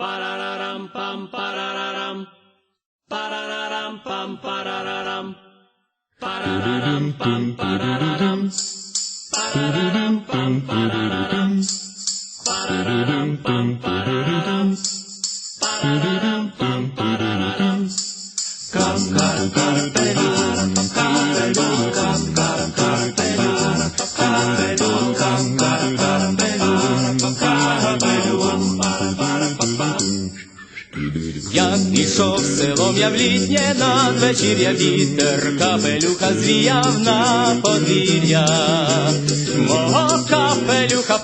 Pararam pam pararam. Pararam pam pararam. Pararam pam pararam. Pararam pam pararam. Pararam pam pararam. Pararam pam pararam. Kam kar kar te kam kar kar kar kar te kam Як селом я в літнє надвечір'я вітер, капелюха звіяв на подвір'я, мого капелюха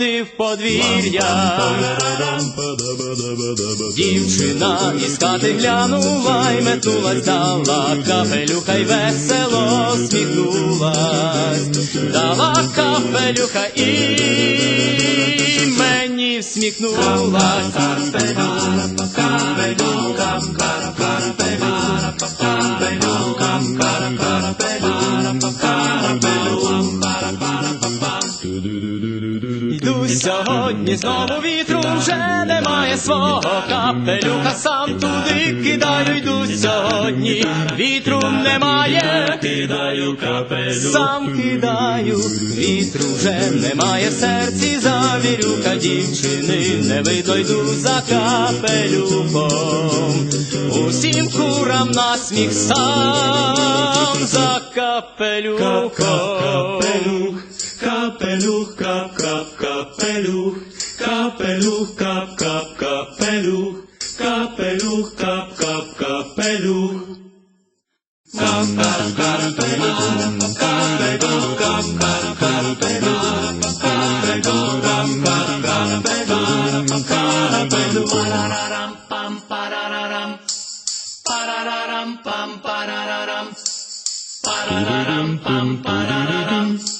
покотив подвір'я. Дівчина із хати глянула й метнулась дала, капелюха й весело сміхнулась, дала капелюха і мені всміхнулась. Сьогодні знову вітру вже немає свого капелюха, сам туди кидаю, йду сьогодні, вітру немає, кидаю капелюх, сам кидаю, вітру вже немає. В серці, завірюка дівчини, не видно йду за капелюхом, усім курам насміх сам за капелюхом. Kapeluch, kap, kap, kapeluch. Kapeluch, kap, kap, kapeluch. Kapeluch, kap, kap, kapeluch. Kap, kap, kapeluch. Kapeluch, kap, kap, kapeluch. Kapeluch, kap, kap, kapeluch. Kapeluch, pararam, pam, pararam. Pararam, pam, pararam. Pararam, pam, pararam.